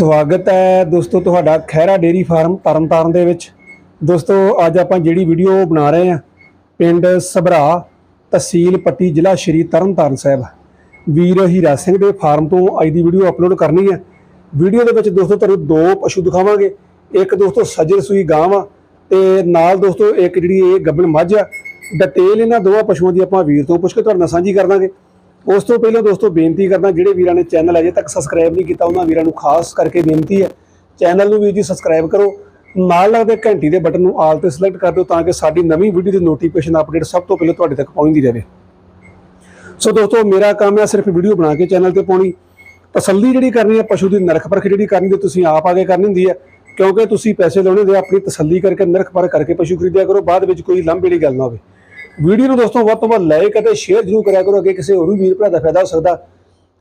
ਸਵਾਗਤ ਹੈ ਦੋਸਤੋ ਤੁਹਾਡਾ ਖਹਿਰਾ ਡੇਰੀ ਫਾਰਮ ਤਰਨਤਾਰਨ ਦੇ ਵਿੱਚ। ਦੋਸਤੋ, ਅੱਜ ਆਪਾਂ ਜਿਹੜੀ ਵੀਡੀਓ ਬਣਾ ਰਹੇ ਹਾਂ, ਪਿੰਡ ਸਭਰਾ ਤਹਿਸੀਲ ਪੱਟੀ ਜ਼ਿਲ੍ਹਾ ਸ਼੍ਰੀ ਤਰਨਤਾਰਨ ਸਾਹਿਬ। ਵੀਰ ਹੀਰਾ ਸਿੰਘ ਦੇ ਫਾਰਮ ਤੋਂ ਅੱਜ ਦੀ ਵੀਡੀਓ ਅਪਲੋਡ ਕਰਨੀ ਹੈ। ਵੀਡੀਓ ਦੇ ਵਿੱਚ ਦੋਸਤੋ ਤੁਹਾਨੂੰ ਦੋ ਪਸ਼ੂ ਦਿਖਾਵਾਂਗੇ। ਇੱਕ ਦੋਸਤੋ ਸੱਜਰ ਸੂਈ ਗਾਂ ਵਾ ਤੇ ਨਾਲ ਦੋਸਤੋ ਇੱਕ ਜਿਹੜੀ ਇਹ ਗੱਬਣ ਮੱਝ ਆ। ਡਿਟੇਲ ਇਹਨਾਂ ਦੋਵਾਂ ਪਸ਼ੂਆਂ ਦੀ ਆਪਾਂ ਵੀਰ ਤੋਂ ਪੁੱਛ ਕੇ ਤੁਹਾਡੇ ਨਾਲ ਸਾਂਝੀ ਕਰ ਦਾਂਗੇ। ਉਸ ਤੋਂ ਪਹਿਲਾਂ ਦੋਸਤੋ ਬੇਨਤੀ ਕਰਨਾ ਜਿਹੜੇ ਵੀਰਾਂ ਨੇ ਚੈਨਲ ਅਜੇ ਤੱਕ ਸਬਸਕ੍ਰਾਈਬ ਨਹੀਂ ਕੀਤਾ, ਉਹਨਾਂ ਵੀਰਾਂ ਨੂੰ ਖਾਸ ਕਰਕੇ ਬੇਨਤੀ ਹੈ ਚੈਨਲ ਨੂੰ ਵੀ ਜੀ ਸਬਸਕ੍ਰਾਈਬ ਕਰੋ, ਨਾਲ ਲੱਗਦੇ ਘੰਟੀ ਦੇ ਬਟਨ ਨੂੰ ਆਲ ਤੇ ਸਿਲੈਕਟ ਕਰ ਦਿਓ ਤਾਂ ਕਿ ਸਾਡੀ ਨਵੀਂ ਵੀਡੀਓ ਦੀ ਨੋਟੀਫਿਕੇਸ਼ਨ ਅਪਡੇਟ ਸਭ ਤੋਂ ਪਹਿਲਾਂ ਤੁਹਾਡੇ ਤੱਕ ਪਹੁੰਚਦੀ ਰਹੇ। ਸੋ ਦੋਸਤੋ ਮੇਰਾ ਕੰਮ ਹੈ ਸਿਰਫ ਵੀਡੀਓ ਬਣਾ ਕੇ ਚੈਨਲ ਤੇ ਪਾਉਣੀ। ਤਸੱਲੀ ਜਿਹੜੀ ਕਰਨੀ ਹੈ, ਪਸ਼ੂ ਦੀ ਨਰਖ ਪਰਖ ਜਿਹੜੀ ਕਰਨੀ ਤੇ ਤੁਸੀਂ ਆਪ ਆਗੇ ਕਰਨੀ ਹੁੰਦੀ ਹੈ, ਕਿਉਂਕਿ ਤੁਸੀਂ ਪੈਸੇ ਲਾਉਣੇ ਦੇ ਆਪਣੀ ਤਸੱਲੀ ਕਰਕੇ, ਨਰਖ ਪਰਖ ਕਰਕੇ ਪਸ਼ੂ ਖਰੀਦਿਆ ਕਰੋ, ਬਾਅਦ ਵਿੱਚ ਕੋਈ ਲੰਬੀ ਵਾਲੀ ਗੱਲ ਨਾ ਹੋਵੇ। ਵੀਡੀਓ ਨੂੰ ਦੋਸਤੋ ਵੱਧ ਤੋਂ ਵੱਧ ਲਾਈਕ ਅਤੇ ਸ਼ੇਅਰ ਜ਼ਰੂਰ ਕਰਿਆ ਕਰੋ ਅੱਗੇ ਕਿਸੇ ਹੋਰ ਵੀ ਵੀਰ ਭਰਾ ਦਾ ਫਾਇਦਾ ਹੋ ਸਕਦਾ।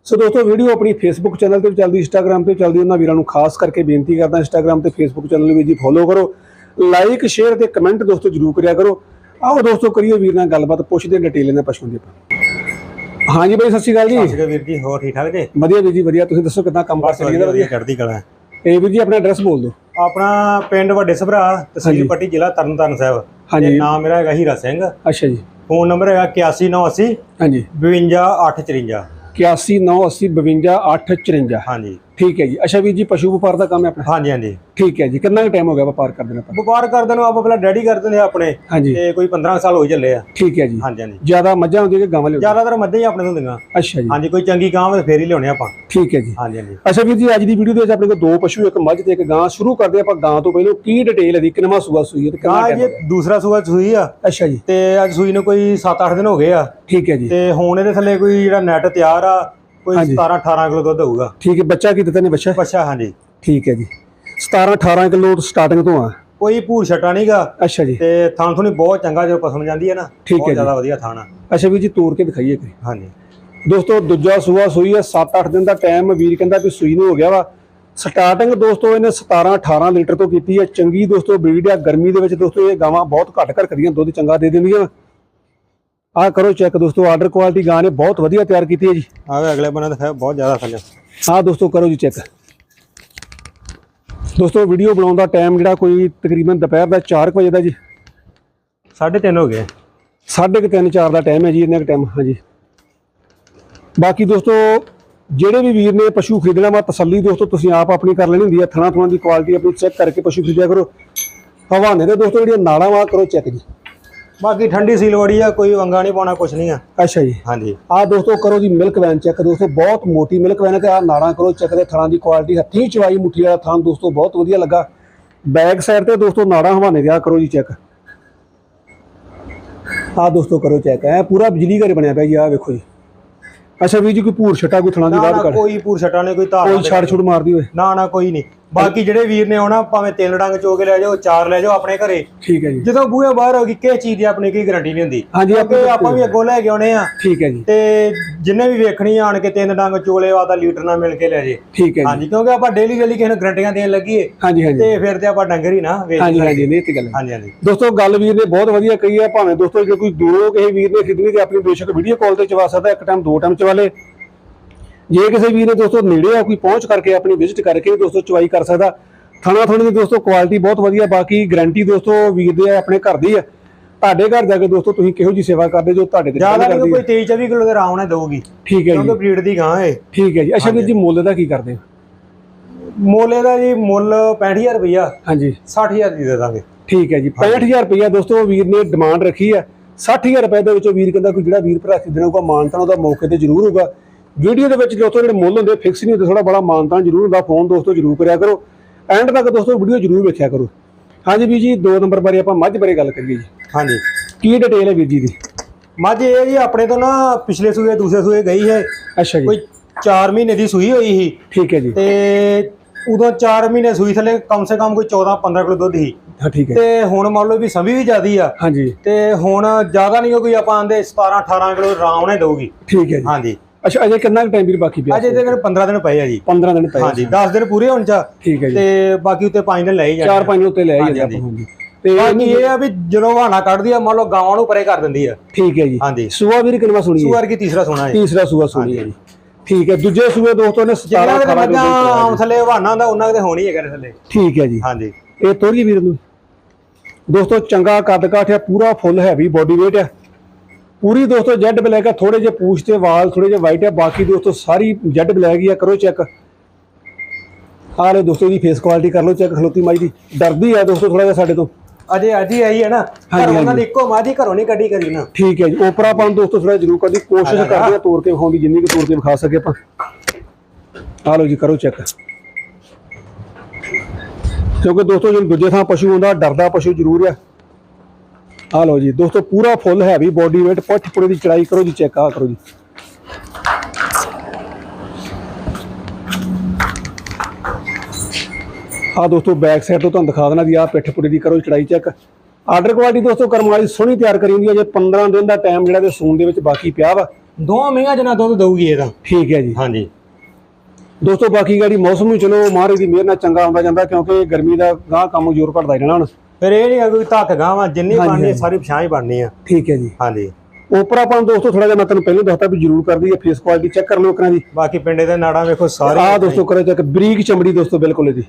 ਸੋ ਦੋਸਤੋ ਵੀਡੀਓ ਆਪਣੀ ਫੇਸਬੁੱਕ ਚੈਨਲ ਤੇ ਚੱਲਦੀ ਇੰਸਟਾਗ੍ਰam ਤੇ ਚੱਲਦੀ ਉਹਨਾਂ ਵੀਰਾਂ ਨੂੰ ਖਾਸ ਕਰਕੇ ਬੇਨਤੀ ਕਰਦਾ ਇੰਸਟਾਗ੍ਰam ਤੇ ਫੇਸਬੁੱਕ ਚੈਨਲ ਵੀ ਜੀ ਫੋਲੋ ਕਰੋ। ਲਾਈਕ ਸ਼ੇਅਰ ਤੇ ਕਮੈਂਟ ਦੋਸਤੋ ਜ਼ਰੂਰ ਕਰਿਆ ਕਰੋ। ਆਓ ਦੋਸਤੋ ਕਰੀਏ ਵੀਰ ਨਾਲ ਗੱਲਬਾਤ ਪੁੱਛਦੇ ਹਾਂ ਡਿਟੇਲ ਇਹਨਾਂ ਪਸ਼ੂਆਂ ਦੀ ਆਪਾਂ। ਹਾਂਜੀ ਬਾਈ ਸਤਿ ਸ਼੍ਰੀ ਅਕਾਲ ਜੀ। ਸਤਿ ਸ਼੍ਰੀ ਅਕਾਲ ਵੀਰ ਜੀ ਹੋਰ ਠੀਕ ਠਾਕ ਜੀ? ਵਧੀਆ ਵੀਰ ਜੀ ਵਧੀਆ। ਤੁਸੀਂ ਦੱਸੋ ਕਿੱਦਾਂ ਕੰਮ ਕਰ ਚੱਲੀ ਜਾਂਦਾ ਵਧੀਆ? ਚੜ੍ਹਦੀ ਕਲਾ ਇਹ ਵੀਰ ਜੀ ਆਪਣਾ ਐਡਰੈਸ ਬੋਲ ਦਿਓ। ਆਪਣਾ ਪਿੰਡ ਵੱਡੇ ਸਭਰਾ ਤਹਿਸੀਲ ਪੱਟੀ ਜ਼ਿਲ੍ਹਾ ਤਰਨਤਾਰਨ ਸਾਹਿਬ। ਹਾਂਜੀ। ਨਾਮ ਮੇਰਾ ਹੈਗਾ ਹੀਰਾ ਸਿੰਘ। ਅੱਛਾ ਜੀ। ਫੋਨ ਨੰਬਰ ਹੈਗਾ 8180 ਹਾਂਜੀ। 52854 8198525854 ਹਾਂਜੀ। ਠੀਕ ਹੈ ਜੀ। ਅੱਛਾ ਵੀਰ ਜੀ ਪਸ਼ੂ ਵਪਾਰ ਦਾ ਕੰਮ ਹੈ ਆਪਣਾ? ਹਾਂਜੀ ਹਾਂਜੀ। ਠੀਕ ਹੈ ਜੀ। ਕਿੰਨਾ ਕੁ ਟਾਈਮ ਹੋ ਗਿਆ ਵਪਾਰ ਕਰਦੇ ਨੂੰ ਆਪਾਂ? ਵਪਾਰ ਕਰਦੇ ਨੂੰ ਆਪਾਂ ਪਹਿਲਾਂ ਡੈਡੀ ਕਰਦੇ ਨੇ ਆਪਣੇ ਹਾਂਜੀ। ਤੇ ਕੋਈ 15 ਸਾਲ ਹੋ ਚੱਲੇ ਆ। ਠੀਕ ਹੈ ਜੀ। ਹਾਂਜੀ ਹਾਂਜੀ। ਜ਼ਿਆਦਾ ਮੱਝਾਂ ਹੁੰਦੀਆਂ ਕਿ ਗਾਵਾਂ ਲਿਆਉਂਦੇ ਜ਼ਿਆਦਾਤਰ ਮੱਝਾਂ ਹੀ ਆਪਣੇ ਤੋਂ ਹੁੰਦੀਆਂ। ਅੱਛਾ ਜੀ। ਹਾਂਜੀ ਕੋਈ ਚੰਗੀ ਗਾਂ ਹੋਵੇ ਫੇਰ ਹੀ ਲਿਆਉਣੇ ਆਪਾਂ। ਠੀਕ ਹੈ ਜੀ। ਹਾਂਜੀ ਹਾਂਜੀ। ਅੱਛਾ ਵੀਰ ਜੀ ਅੱਜ ਦੀ ਵੀਡੀਓ ਦੇ ਵਿੱਚ ਆਪਣੇ ਕੋਲ ਦੋ ਪਸ਼ੂ ਇੱਕ ਮੱਝ ਤੇ ਇੱਕ ਗਾਂ। ਸ਼ੁਰੂ ਕਰਦੇ ਆਪਾਂ ਗਾਂ ਤੋਂ ਪਹਿਲਾਂ। ਕੀ ਡਿਟੇਲ ਹੈ ਦੀ ਕਿੰਨਾ ਸੂਆ ਸੂਈ ਹੈ ਤੇ ਕਿੰਨਾ ਟਾਈਮ ਜੀ ਦੂਸਰਾ ਸੂਆ ਸੂਈ ਆ। ਅੱਛਾ ਜੀ। ਤੇ ਅੱਜ ਸੂਈ ਨੂੰ ਕੋਈ 7-8 ਦਿਨ ਹੋ ਗਏ ਆ। ਠੀਕ ਹੈ ਜੀ। ਤੇ ਹੁਣ ਇਹਦੇ ਥੱਲੇ ਕੋਈ ਜਿਹੜਾ ਨੈਟ ਤਿਆਰ ਆ ਕੋਈ ਹਾਂਜੀ। 17-18 ਕਿਲੋ ਦੁੱਧ ਹੋਊਗਾ। ਠੀਕ ਹੈ ਬੱਚਾ ਕੀ ਦਿੱਤਾ ਨੇ ਬੱਚਾ? ਅੱਛਾ ਹਾਂਜੀ। ਠੀਕ ਹੈ ਜੀ। 17 18 ਕਿਲੋ ਸਟਾਰਟਿੰਗ ਤੋਂ ਆ। ਕੋਈ ਭੂਰ ਛਟਾ ਨਹੀਂਗਾ ਅੱਛਾ ਜੀ। ਤੇ ਥਾਂ ਥੁਣੀ ਬਹੁਤ ਚੰਗਾ ਜਦੋਂ ਪਸਮ ਜਾਂਦੀ ਹੈ ਨਾ ਠੀਕ ਬਹੁਤ ਜੀ। ਜ਼ਿਆਦਾ ਵਧੀਆ ਥਾਣਾ ਅੱਛਾ ਵੀਰ ਜੀ ਤੋੜ ਕੇ ਦਿਖਾਈਏ ਕੋਈ ਹਾਂਜੀ। ਦੋਸਤੋ ਦੂਜਾ ਸੂਆ ਸੂਈ ਹੈ 7-8 ਦਿਨ ਦਾ ਟਾਈਮ ਵੀਰ ਕਹਿੰਦਾ ਵੀ ਸੂਈ ਨੂੰ ਹੋ ਗਿਆ ਵਾ। ਸਟਾਰਟਿੰਗ ਦੋਸਤੋ ਇਹਨੇ 17-18 ਲੀਟਰ ਤੋਂ ਕੀਤੀ ਹੈ। ਚੰਗੀ ਦੋਸਤੋ ਬਰੀਡ ਆ। ਗਰਮੀ ਦੇ ਵਿੱਚ ਦੋਸਤੋ ਇਹ ਗਾਵਾਂ ਬਹੁਤ ਘੱਟ ਘਰ ਕਰੀਆਂ ਦੁੱਧ ਚੰਗਾ ਦੇ ਦਿੰਦੀਆਂ। ਆਹ ਕਰੋ ਚੈੱਕ ਦੋਸਤੋ ਆਰਡਰ ਕੁਆਲਿਟੀ ਗਾਂ ਨੇ ਬਹੁਤ ਵਧੀਆ ਤਿਆਰ ਕੀਤੀ ਹੈ ਜੀ। ਆਵੇ ਅਗਲੇ ਬੰਨੇ ਦਿਖਾਇਆ ਬਹੁਤ ਜ਼ਿਆਦਾ ਥੱਲੇ। ਆਹ ਦੋਸਤੋ ਕਰੋ ਜੀ ਚੈੱਕ। ਦੋਸਤੋ ਵੀਡੀਓ ਬਣਾਉਣ ਦਾ ਟਾਈਮ ਜਿਹੜਾ ਕੋਈ ਤਕਰੀਬਨ ਦੁਪਹਿਰ ਦਾ 4 ਵਜੇ ਦਾ ਜੀ। 3.5 ਹੋ ਗਏ। ਸਾਢੇ ਕੁ ਤਿੰਨ 4 ਦਾ ਟਾਈਮ ਹੈ ਜੀ ਇੰਨਾ ਟਾਈਮ ਹਾਂਜੀ। ਬਾਕੀ ਦੋਸਤੋ ਜਿਹੜੇ ਵੀ ਵੀਰ ਨੇ ਪਸ਼ੂ ਖਰੀਦਣਾ ਵਾ ਤਸੱਲੀ ਦੋਸਤੋ ਤੁਸੀਂ ਆਪ ਆਪਣੀ ਕਰ ਲੈਣੀ ਹੁੰਦੀ ਹੈ। ਥਣਾ ਥਣਾ ਦੀ ਕੁਆਲਿਟੀ ਆਪਣੀ ਚੈੱਕ ਕਰਕੇ ਪਸ਼ੂ ਖਰੀਦਿਆ ਕਰੋ। ਹਵਾਨੇ ਦੇ ਦੋਸਤੋ ਜਿਹੜੀਆਂ ਨਾੜਾਂ ਵਾ ਕਰੋ ਚੈੱਕ ਜੀ। ਬਾਕੀ ਠੰਡੀ ਸੀਲ ਵੜੀ ਆ ਕੋਈ ਵੰਗਾ ਨਹੀਂ ਪਾਉਣਾ ਕੁਛ ਨਹੀਂ ਆ। ਅੱਛਾ ਜੀ। ਹਾਂਜੀ। ਆਹ ਦੋਸਤੋ ਕਰੋ ਜੀ ਮਿਲਕ ਵੈਨ ਚੈੱਕ ਦੋਸਤੋ ਬਹੁਤ ਮੋਟੀ ਮਿਲਕ ਵੈਨ ਹੈ ਤੇ ਆਹ ਨਾੜਾਂ ਕਰੋ ਚੈੱਕ ਦੇ ਥਣਾ ਦੀ ਕੁਆਲਿਟੀ ਹੱਥੀਂ ਚਵਾਈ ਮੁੱਠੀ ਵਾਲਾ ਥਣ ਦੋਸਤੋ ਬਹੁਤ ਵਧੀਆ ਲੱਗਾ। ਬੈਕ ਸਾਈਡ ਤੇ ਦੋਸਤੋ ਨਾੜਾਂ ਹਵਾਨੇ ਦੇ ਆਹ ਕਰੋ ਜੀ ਚੈੱਕ ਆਹ ਦੋਸਤੋ ਕਰੋ ਚੈੱਕ ਐ ਪੂਰਾ ਬਿਜਲੀ ਘਰ ਬਣਿਆ ਪਿਆ ਜੀ ਆਹ ਵੇਖੋ ਜੀ। ਅੱਛਾ ਵੀਰ ਜੀ ਕੋਈ ਭੂਰ ਛਟਾ ਕੋਈ ਥਣਾ ਦੀ ਬਾਤ ਨਾ ਕਰ। ਕੋਈ ਭੂਰ ਛਟਾ ਨਹੀਂ ਕੋਈ ਧਾਰ ਕੋਈ ਛੜ ਛੁੜ ਮਾਰਦੀ ਹੋਏ। ਨਾ ਨਾ ਕੋਈ ਨਹੀਂ। ਬਾਕੀ ਜਿਹੜੇ ਵੀਰ ਨੇ ਆਉਣਾ ਭਾਵੇਂ ਤਿੰਨ ਡੰਗ ਚੋ ਕੇ ਲੈ ਜਾਓ ਚਾਰ ਲੈ ਜਾਓ ਆਪਣੇ ਘਰੇ। ਠੀਕ ਹੈ ਜੀ। ਜਦੋਂ ਬੂਹੇ ਬਾਹਰ ਹੋ ਗਈ ਕਿਸੇ ਚੀਜ਼ ਦੀ ਆਪਣੀ ਕੋਈ ਗਾਰੰਟੀ ਨਹੀਂ ਹੁੰਦੀ। ਹਾਂਜੀ ਆਪਾਂ ਆਪਾਂ ਵੀ ਅੱਗੋਂ ਲੈ ਕੇ ਆਉਣੇ ਆ। ਠੀਕ ਹੈ ਜੀ। ਤੇ ਜਿੰਨੇ ਵੀ ਵੇਖਣੀ ਆਣ ਕੇ ਤਿੰਨ ਡੰਗ ਚੋਲੇ ਆਦਾ ਲੀਟਰ ਨਾਲ ਮਿਲ ਕੇ ਲੈ ਜੇ। ਠੀਕ ਹੈ ਜੀ। ਹਾਂਜੀ ਕਿਉਂਕਿ ਆਪਾਂ ਡੇਲੀ ਡੇਲੀ ਕਿਸੇ ਨੂੰ ਗਰੰਟੀਆਂ ਦੇਣ ਲੱਗੀਏ। ਹਾਂਜੀ ਹਾਂਜੀ। ਤੇ ਫਿਰ ਤੇ ਆਪਾਂ ਡੰਗਰ ਹੀ ਨਾ ਵੇਚ ਹਾਂਜੀ ਹਾਂਜੀ ਨਹੀਂ ਇਹ ਤੇ ਗੱਲ ਹਾਂਜੀ ਹਾਂਜੀ। ਦੋਸਤੋ ਗੱਲ ਵੀਰ ਨੇ ਬਹੁਤ ਵਧੀਆ ਕਹੀ ਹੈ ਭਾਵੇਂ ਦੋਸਤੋ ਜੇ ਕੋਈ ਦੂਰੋਂ ਕਿਸੇ ਵੀਰ ਨੇ ਖਰੀਦਣੀ ਤੇ ਆਪਣੀ ਬੇਸ਼ੱਕ ਵੀਡੀਓ ਕਾਲ ਤੇ ਚਵਾ ਸਕਦਾ ਇੱਕ ਟਾਈਮ ਦੋ ਟਾਈਮ ਚਵਾ ਲੇ। ਜੇ ਕਿਸੇ ਵੀਰ ਨੇ ਦੋਸਤੋ ਨੇੜੇ ਆ ਕੋਈ ਪਹੁੰਚ ਕਰਕੇ ਆਪਣੀ ਵਿਜ਼ਿਟ ਕਰਕੇ ਦੋਸਤੋ ਚਵਾਈ ਕਰ ਸਕਦਾ ਥਾਣਾ ਥਾਣੀ ਦੀ ਦੋਸਤੋ ਕੁਆਲਿਟੀ ਬਹੁਤ ਵਧੀਆ ਬਾਕੀ ਗਾਰੰਟੀ ਦੋਸਤੋ ਵੀਰ ਦੇ ਆਪਣੇ ਘਰ ਦੀ ਆ। ਤੁਹਾਡੇ ਘਰ ਜਾ ਕੇ ਦੋਸਤੋ ਤੁਸੀਂ ਕਿਹੋ ਜੀ ਸੇਵਾ ਕਰਦੇ ਜੋ ਤੁਹਾਡੇ ਤੇ ਜ਼ਿਆਦਾ ਨਹੀਂ ਕੋਈ ਹੈ। 23 24 ਕਿਲੋ ਦੇ ਆਰਾਮ ਨਾਲ ਦਊਗੀ। ਠੀਕ ਹੈ ਕਿਉਂਕਿ ਜੀ। ਬਰੀਡ ਦੀ ਗਾਂ ਹੈ ਠੀਕ ਹੈ ਜੀ। ਅੱਛਾ ਜੀ ਮੁੱਲ ਦਾ ਕੀ ਕਰਦੇ ਮੁੱਲ ਇਹਦਾ ਜੀ ਮੁੱਲ 65000 ਰੁਪਇਆ ਹਾਂਜੀ। 60000 ਦੀ ਦੇ ਦਾਂਗੇ। ਠੀਕ ਹੈ ਜੀ। 65000 ਰੁਪਇਆ ਦੋਸਤੋ ਵੀਰ ਨੇ ਡਿਮਾਂਡ ਰੱਖੀ ਹੈ 60000 ਰੁਪਏ ਦੇ ਵਿੱਚੋਂ ਵੀਰ ਕਹਿੰਦਾ ਕੋਈ ਜਿਹੜਾ ਵੀਰ ਭਰਾ ਖਰੀਦਣਾ ਹੋਊਗਾ ਮਾਨਤਾਨ ਉਹਦਾ ਮੌਕੇ ਤੇ ਜ਼ਰੂਰ ਹੋਊਗਾ। ਵੀਡੀਓ ਦੇ ਵਿੱਚ ਦੋਸਤੋ ਜਿਹੜੇ ਮੁੱਲ ਹੁੰਦੇ ਫਿਕਸ ਨਹੀਂ ਹੁੰਦੇ ਥੋੜਾ ਬੜਾ ਮਾਨਤਾਨ ਜ਼ਰੂਰ ਹੁੰਦਾ ਫੋਨ ਦੋਸਤੋ ਜ਼ਰੂਰ ਕਰਿਆ ਕਰੋ। ਐਂਡ ਤੱਕ ਦੋਸਤੋ ਵੀਡੀਓ ਜ਼ਰੂਰ ਵੇਖਿਆ ਕਰੋ। ਹਾਂਜੀ ਵੀਰ ਜੀ ਦੋ ਨੰਬਰ ਬਾਰੇ ਆਪਾਂ ਮੱਝ ਬਾਰੇ ਗੱਲ ਕਰੀਏ ਜੀ। ਹਾਂਜੀ। ਕੀ ਡਿਟੇਲ ਹੈ ਵੀਰ ਜੀ ਦੀ? ਮੱਝ ਇਹ ਜੀ ਆਪਣੇ ਤੋਂ ਨਾ ਪਿਛਲੇ ਸੂਏ ਦੂਸਰੇ ਸੂਏ ਗਈ ਹੈ। ਅੱਛਾ ਜੀ। ਕੋਈ 4 ਮਹੀਨੇ ਦੀ ਸੂਈ ਹੋਈ ਸੀ। ਠੀਕ ਹੈ ਜੀ। ਤੇ ਉਦੋਂ 4 ਮਹੀਨੇ ਸੂਈ ਥੱਲੇ ਕਮ ਸੇ ਕਮ ਕੋਈ 14 15 ਕਿਲੋ ਦੁੱਧ ਸੀ। ਹਾਂ ਠੀਕ ਹੈ। ਤੇ ਹੁਣ ਮੰਨ ਲਓ ਵੀ ਸਮੀ ਵੀ ਜ਼ਿਆਦੀ ਆ। ਹਾਂਜੀ। ਤੇ ਹੁਣ ਜ਼ਿਆਦਾ ਨਹੀਂ ਕੋਈ ਆਪਾਂ ਆਂਦੇ 17 18 ਕਿਲੋ ਆਰਾਮ ਨਾਲ ਦਊਗੀ। ਠੀਕ ਹੈ ਜੀ। ਹਾਂਜੀ। ਅੱਛਾ ਅਜੇ ਕਿੰਨਾ ਟਾਈਮ ਵੀਰ ਬਾਕੀ ਪਿਆ? ਅਜੇ ਤੇ ਦਿਨ 15 ਦਿਨ ਪਏ ਆ ਜੀ। 15 ਦਿਨ ਪਏ ਹਾਂਜੀ 10 ਦਿਨ ਪੂਰੇ ਹੋਣ ਚਾ। ਠੀਕ ਹੈ ਜੀ। ਤੇ ਬਾਕੀ ਉੱਤੇ 5 ਦਿਨ ਲੈ ਹੀ ਜਾਣੇ ਚਾਰ ਪੰਜ ਉੱਤੇ ਲੈ ਆਈਏ ਹਾਂਜੀ, ਆਪਾਂ ਹਾਂਜੀ। ਤੇ ਬਾਕੀ ਇਹ ਆ ਵੀ ਜਦੋਂ ਵਾਹਣਾ ਕੱਢਦੀ ਆ ਮੰਨ ਲਓ ਗਾਵਾਂ ਨੂੰ ਪਰੇ ਕਰ ਦਿੰਦੀ ਆ। ਠੀਕ ਹੈ ਜੀ। ਹਾਂਜੀ। ਸੂਆ ਵੀਰ ਕਿੰਨਾ ਸੁਣੀ ਹੈ? ਸੂਅਰ ਕੀ ਤੀਸਰਾ ਸੋਨਾ ਹੈ। ਤੀਸਰਾ ਸੂਆ ਸੁਣੀ ਹੈ ਜੀ। ਠੀਕ ਹੈ ਦੂਜੇ ਸੂਏ ਦੋਸਤੋ ਨੇ 17 ਜਿੰਨਾ ਦੇ 18 ਮੱਝਾਂ ਦੁੱਧ ਆਮ ਥੱਲੇ ਹਵਾਨਾ ਹੁੰਦਾ ਉਹਨਾਂ ਦੇ ਹੋਣੀ ਹੈਗੇ ਨੇ ਥੱਲੇ। ਠੀਕ ਹੈ ਜੀ। ਹਾਂਜੀ। ਇਹ ਤੋਰੀ ਵੀਰ ਨੂੰ। ਦੋਸਤੋ ਚੰਗਾ ਕੱਦ ਕਾਠ ਹੈ ਪੂਰਾ ਫੁੱਲ ਹੈਵੀ ਬੋਡੀ weight ਹੈ ਪੂਰੀ ਦੋਸਤੋ ਜੈਡ ਬਲੈਕ ਹੈ ਥੋੜੇ ਜਿਹੇ ਪੂਛ ਤੇ ਵਾਲ ਥੋੜੇ ਜਿਹੇ ਵਾਈਟ ਹੈ ਬਾਕੀ ਦੋਸਤੋ ਸਾਰੀ ਜੈਡ ਬਲੈਕ ਹੀ ਹੈ ਕਰੋ ਚੈੱਕ ਆਹ ਲਓ ਦੋਸਤੋ ਦੀ ਫੇਸ ਕੁਆਲਿਟੀ ਕਰ ਲਓ ਚੈੱਕ ਖਲੋਤੀ ਮਾਈ ਦੀ। ਡਰਦੀ ਹੈ ਦੋਸਤੋ ਥੋੜਾ ਜਿਹਾ ਸਾਡੇ ਤੋਂ। ਅਜੇ ਅੱਜ ਆਈ ਹੈ ਨਾ ਘਰੋਂ ਉਹਨਾਂ। ਦੀ ਇੱਕੋ ਮਾਝੀ ਘਰੋਂ ਨਹੀਂ ਕੱਢੀ ਕਰੀ ਨਾ। ਠੀਕ ਹੈ ਜੀ ਓਪਰਾਪਨ ਦੋਸਤੋ ਥੋੜਾ ਜ਼ਰੂਰ ਕਰਦੀ ਕੋਸ਼ਿਸ਼ ਜਾ, ਕਰਦੇ ਆ ਤੋੜ ਕੇ ਵਿਖਾਉਣ ਦੀ ਜਿੰਨੀ ਕੁ ਤੋੜ ਕੇ ਵਿਖਾ ਸਕੇ ਆਪਾਂ। ਆਹ ਲਓ ਜੀ ਕਰੋ ਚੈੱਕ ਕਿਉਂਕਿ ਦੋਸਤੋ ਜਦੋਂ ਦੂਜੇ ਥਾਂ ਪਸ਼ੂ ਹੁੰਦਾ ਡਰਦਾ ਪਸ਼ੂ ਜ਼ਰੂਰ ਆ। ਆਹ ਲਓ ਜੀ ਦੋਸਤੋ ਪੂਰਾ ਫੁੱਲ ਹੈਵੀ ਬੋਡੀ weight ਪੁੱਠ ਪੁੜੇ ਦੀ ਚੜਾਈ ਕਰੋ ਜੀ ਚੈੱਕ ਆ ਕਰੋ ਜੀ। ਆ ਦੋਸਤੋ ਬੈਕ ਸਾਈਡ ਤੋਂ ਤੁਹਾਨੂੰ ਦਿਖਾ ਦੇਣਾ ਜੀ ਆ ਪਿੱਠ ਪੁੜੇ ਦੀ ਕਰੋ ਚੜਾਈ ਚੈੱਕ ਆਰਡਰ ਕੁਆਲਿਟੀ ਦੋਸਤੋ ਕਰਮ ਵਾਲੀ ਸੋਹਣੀ ਤਿਆਰ ਕਰੀ ਹੁੰਦੀ ਹੈ ਜੇ 15 ਦਿਨ ਦਾ ਟਾਈਮ ਜਿਹੜਾ ਤੇ ਸੂਣ ਦੇ ਵਿੱਚ ਬਾਕੀ ਪਿਆ ਵਾ। ਦੋਵਾਂ ਮਹੀਆਂ ਜਨਾ ਦੁੱਧ ਦਊਗੀ ਇਹਦਾ ਠੀਕ ਹੈ ਜੀ। ਹਾਂਜੀ। ਦੋਸਤੋ ਬਾਕੀ ਗਾੜੀ ਮੌਸਮ ਨੂੰ ਚਲੋ ਮਹਾਰਾਜ ਦੀ ਮਿਹਰ ਨਾਲ ਚੰਗਾ ਆਉਂਦਾ ਜਾਂਦਾ ਕਿਉਂਕਿ ਗਰਮੀ ਦਾ ਗਾਂ ਕੰਮ ਜ਼ੋਰ ਘਟਦਾ ਹੀ ਰਹਿਣਾ ਹੁਣ। ਫਿਰ ਇਹ ਨਹੀਂ ਕੋਈ ਧੱਕ ਗਾਵਾਂ ਜਿੰਨੀ ਹਾਂਜੀ, ਬਣਨੀ ਹੈ, ਹਾਂਜੀ। ਸਾਰੀ ਪਛਾਣ ਹੀ ਬਣਨੀ ਆ। ਠੀਕ ਹੈ ਜੀ। ਹਾਂਜੀ। ਉਪਰਾਪਨ ਦੋਸਤੋ ਥੋੜਾ ਜਿਹਾ ਮੈਂ ਤੁਹਾਨੂੰ ਪਹਿਲਾਂ ਦੱਸਤਾ ਵੀ ਜ਼ਰੂਰ ਕਰਦੀ ਹੈ ਫੇਸ ਕੁਆਲਿਟੀ ਚੈੱਕ ਕਰ ਲਓ ਕਰਾਂ ਦੀ ਬਾਕੀ ਪਿੰਡੇ ਦੇ ਨਾੜਾਂ ਵੇਖੋ ਸਾਰੇ ਆਹ ਦੋਸਤੋ ਕਰੋ ਚੈੱਕ ਬਰੀਕ ਚਮੜੀ ਦੋਸਤੋ ਬਿਲਕੁਲ ਇਹਦੀ।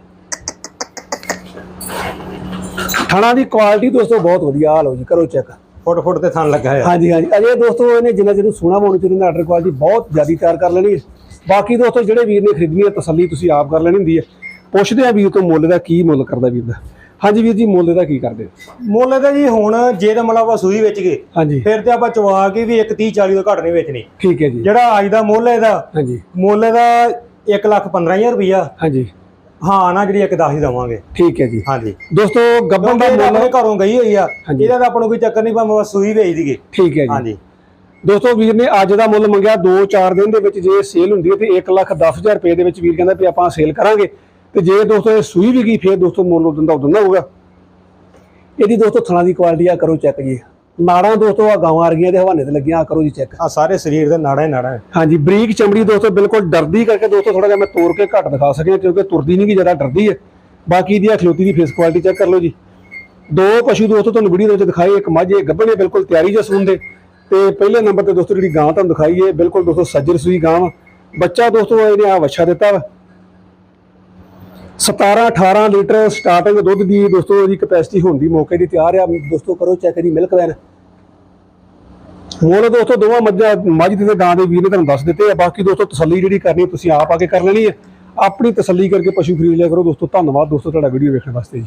ਥਣਾ ਦੀ ਕੁਆਲਿਟੀ ਦੋਸਤੋ ਬਹੁਤ ਵਧੀਆ ਆ ਲਓ ਜੀ ਕਰੋ ਚੈੱਕ ਫੁੱਟ ਫੁੱਟ ਤੇ ਥਣ ਲੱਗਾ ਆ ਹਾਂਜੀ ਹਾਂਜੀ। ਅਜੇ ਦੋਸਤੋ ਇਹਨੇ ਜਿੰਨਾ ਜਿਹਨੂੰ ਸੋਹਣਾ ਪਾਉਣੀ ਚਾਹੀਦੀ ਆਰਡਰ ਕੁਆਲਿਟੀ ਬਹੁਤ ਜ਼ਿਆਦਾ ਤਿਆਰ ਕਰ ਲੈਣੀ ਹੈ। ਬਾਕੀ ਦੋਸਤੋ ਜਿਹੜੇ ਵੀਰ ਨੇ ਖਰੀਦਣੀ ਹੈ ਤਸੱਲੀ ਤੁਸੀਂ ਆਪ ਕਰ ਲੈਣੀ ਹੁੰਦੀ ਹੈ। ਪੁੱਛਦੇ ਆ ਵੀਰ ਤੋਂ ਮੁੱਲ ਦਾ ਕੀ ਮੁੱਲ ਕਰਦਾ ਵੀਰ ਦਾ। ਹਾਂਜੀ ਵੀਰ ਜੀ ਮੁੱਲ ਦਾ ਕੀ ਕਰਦੇ? ਹੋ? ਮੁੱਲ ਤਾਂ ਜੀ ਹੁਣ ਜੇ ਤਾਂ ਮਤਲਬ ਆਪਾਂ ਸੂਈ ਵੇਚ ਗਏ ਹਾਂਜੀ। ਫਿਰ ਤੇ ਆਪਾਂ ਚਵਾ ਕੇ ਵੀ 1 30 40 ਤੋਂ ਘੱਟ ਨਹੀਂ ਵੇਚਣੀ। ਠੀਕ ਹੈ ਜੀ। ਜਿਹੜਾ ਅੱਜ ਦਾ ਮੁੱਲ ਇਹਦਾ ਹਾਂਜੀ। ਮੁੱਲ ਇਹਦਾ 1 ਲੱਖ 15000 ਰੁਪਇਆ ਹਾਂਜੀ। ਹਾਂ ਨਾ ਜਿਹੜੀ 1 10 ਹੀ ਦਵਾਂਗੇ। ਠੀਕ ਹੈ ਜੀ। ਹਾਂਜੀ। ਦੋਸਤੋ ਗੱਬਨ ਦਾ ਮੁੱਲ ਆਪਣੇ ਘਰੋਂ ਗਈ ਹੋਈ ਆ ਹਾਂਜੀ। ਇਹਦਾ ਤਾਂ ਆਪਾਂ ਨੂੰ ਕੋਈ ਚੱਕਰ ਨਹੀਂ ਭਾਵੇਂ ਬਸ ਸੂਈ ਵੇਚ ਦੀਏ ਠੀਕ ਹੈ ਜੀ। ਹਾਂਜੀ। ਦੋਸਤੋ ਵੀਰ ਨੇ ਅੱਜ ਦਾ ਮੁੱਲ ਮੰਗਿਆ 2-4 ਦਿਨ ਦੇ ਵਿੱਚ ਜੇ ਸੇਲ ਹੁੰਦੀ ਹੈ ਤੇ 1 ਲੱਖ 10000 ਰੁਪਏ ਦੇ ਵਿੱਚ ਵੀਰ ਕਹਿੰਦਾ ਵੀ ਆਪਾਂ ਸੇਲ ਕਰਾਂਗੇ। ਤੇ ਜੇ ਦੋਸਤੋ ਇਹ ਸੂਈ ਵੀ ਗਈ ਫਿਰ ਦੋਸਤੋ ਮੁੱਲ ਉਦੋਂ ਦਾ ਉਦੋਂ ਦਾ ਹੋਊਗਾ। ਇਹਦੀ ਦੋਸਤੋ ਥਣਾ ਦੀ ਕੁਆਲਿਟੀ ਆ ਕਰੋ ਚੈੱਕ ਜੀ। ਨਾੜਾਂ ਦੋਸਤੋ ਆ ਗਾਵਾਂ ਆ ਰਹੀਆਂ ਦੇ ਹਵਾਨੇ ਤੇ ਲੱਗੀਆਂ ਆ ਕਰੋ ਜੀ ਚੈੱਕ ਆ ਸਾਰੇ ਸਰੀਰ ਦੇ ਨਾੜਾ ਹੀ ਨਾੜਾ ਹੈ। ਹਾਂਜੀ ਬਰੀਕ ਚਮੜੀ ਦੋਸਤੋ ਬਿਲਕੁਲ ਡਰਦੀ ਕਰਕੇ ਦੋਸਤੋ ਥੋੜਾ ਜਿਹਾ ਮੈਂ ਤੋੜ ਕੇ ਘੱਟ ਦਿਖਾ ਸਕਿਆ ਕਿਉਂਕਿ ਤੁਰਦੀ ਨਹੀਂ ਕਿ ਜ਼ਿਆਦਾ ਡਰਦੀ ਹੈ। ਬਾਕੀ ਦੀ ਖਲੋਤੀ ਦੀ ਫੇਸ ਕੁਆਲਿਟੀ ਚੈੱਕ ਕਰ ਲਓ ਜੀ। ਦੋ ਪਸ਼ੂ ਦੋਸਤੋ ਤੁਹਾਨੂੰ ਵੀਡੀਓ ਦੇ ਵਿੱਚ ਦਿਖਾਏ ਇੱਕ ਮੱਝ ਇੱਕ ਗੱਭਣੇ ਬਿਲਕੁਲ ਤਿਆਰੀ ਜਿਹਾ ਸੂਣ ਦੇ। ਤੇ ਪਹਿਲੇ ਨੰਬਰ ਤੇ ਦੋਸਤੋ ਜਿਹੜੀ ਗਾਂ ਤੁਹਾਨੂੰ ਦਿਖਾਈ ਹੈ ਬਿਲਕੁਲ ਦੋਸਤੋ ਸੱਜਰ ਸੂਈ ਗਾਂ ਬੱਚਾ ਦੋਸਤੋ ਇਹਨੇ ਆ ਵੱਛਾ ਦਿੱਤਾ ਵਾ। 17 18 ਲੀਟਰ ਸਟਾਰਟਿੰਗ ਦੁੱਧ ਦੀ ਦੋਸਤੋ ਇਹਦੀ ਕਪੈਸਿਟੀ ਹੋਣ ਦੀ ਮੌਕੇ ਦੀ ਤਿਆਰ ਆ। ਦੋਸਤੋ ਕਰੋ ਚੈੱਕ ਦੀ ਮਿਲਕ ਵੈਨ ਮੁੱਲ ਦੋਸਤੋ ਦੋਵਾਂ ਮੱਝਾਂ, ਮੱਝ ਤੇ ਗਾਂ ਦੇ ਵੀਰ ਨੇ ਤੁਹਾਨੂੰ ਦੱਸ ਦਿੱਤੇ ਆ। ਬਾਕੀ ਦੋਸਤੋ ਤਸੱਲੀ ਜਿਹੜੀ ਕਰਨੀ ਤੁਸੀਂ ਆਪ ਆ ਕੇ ਕਰ ਲੈਣੀ ਹੈ ਆਪਣੀ ਤਸੱਲੀ ਕਰਕੇ ਪਸ਼ੂ ਖਰੀਦ ਲਿਆ ਕਰੋ। ਦੋਸਤੋ ਧੰਨਵਾਦ ਦੋਸਤੋ ਤੁਹਾਡਾ ਵੀਡੀਓ ਵੇਖਣ ਵਾਸਤੇ ਜੀ।